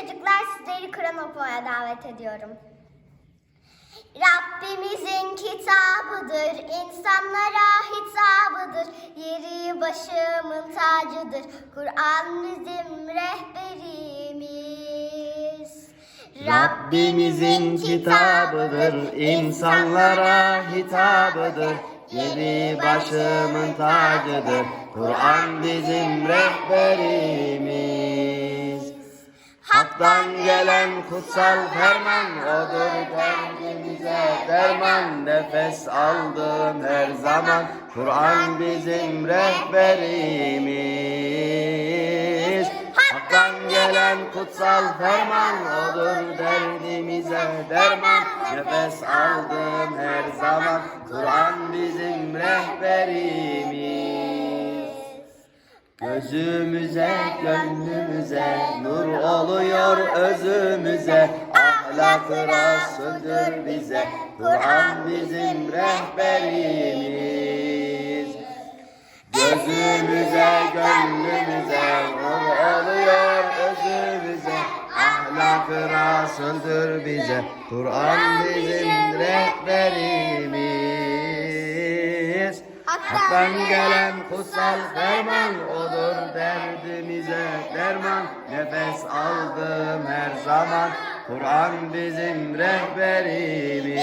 çocuklar sizleri Kur'an okumaya davet ediyorum. Rabbimizin kitabıdır, insanlara hitabıdır, yeri başımın tacıdır, Kur'an bizim rehberimiz. Rabbimizin kitabıdır, insanlara hitabıdır. Yedi başımın tacıdır, Kur'an bizim rehberimiz. Hak'tan gelen kutsal ferman odur derdimize derman. Nefes aldığım her zaman Kur'an bizim rehberimiz. Hak'tan gelen kutsal ferman odur derdimize derman. Nefes aldığım her zaman Kur'an bizim rehberimiz Gözümüze, gönlümüze, nur oluyor özümüze, ahlakı Resul'dür bize, Kur'an bizim rehberimiz. Gözümüze, gönlümüze, nur oluyor özümüze, ahlakı Resul'dür bize, Kur'an bizim rehberimiz. Hak'tan gelen kutsal ferman odur derdimize derman. Nefes aldım her zaman Kur'an bizim rehberimiz.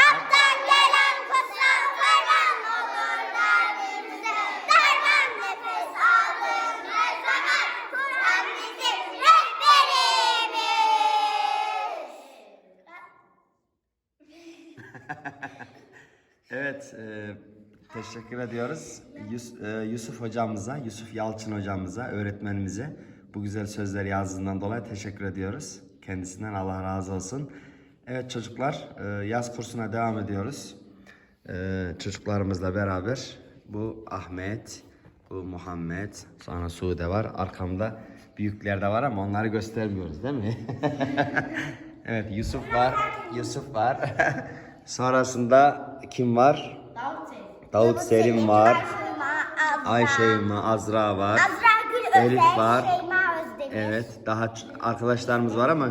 Hak'tan gelen kutsal ferman olur derdimize derman. Nefes aldığım her zaman Kur'an bizim rehberimiz. Evet, e, teşekkür ediyoruz Yus- e, Yusuf hocamıza, Yusuf Yalçın hocamıza, öğretmenimize bu güzel sözleri yazdığından dolayı teşekkür ediyoruz. Kendisinden Allah razı olsun. Evet çocuklar, e, yaz kursuna devam ediyoruz. E, çocuklarımızla beraber bu Ahmet, bu Muhammed, sonra Sude var. Arkamda büyükler de var ama onları göstermiyoruz değil mi? evet Yusuf var, Yusuf var. Sonrasında kim var? Davut Selim var. Ayşe Azra var. Azra Gül Özel, Elif var. Şeyma Özdemir. Evet, daha ç- arkadaşlarımız var ama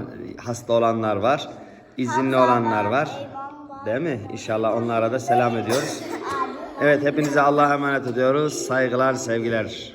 hasta olanlar var. izinli olanlar var. Değil mi? İnşallah onlara da selam ediyoruz. Evet, hepinize Allah'a emanet ediyoruz. Saygılar, sevgiler.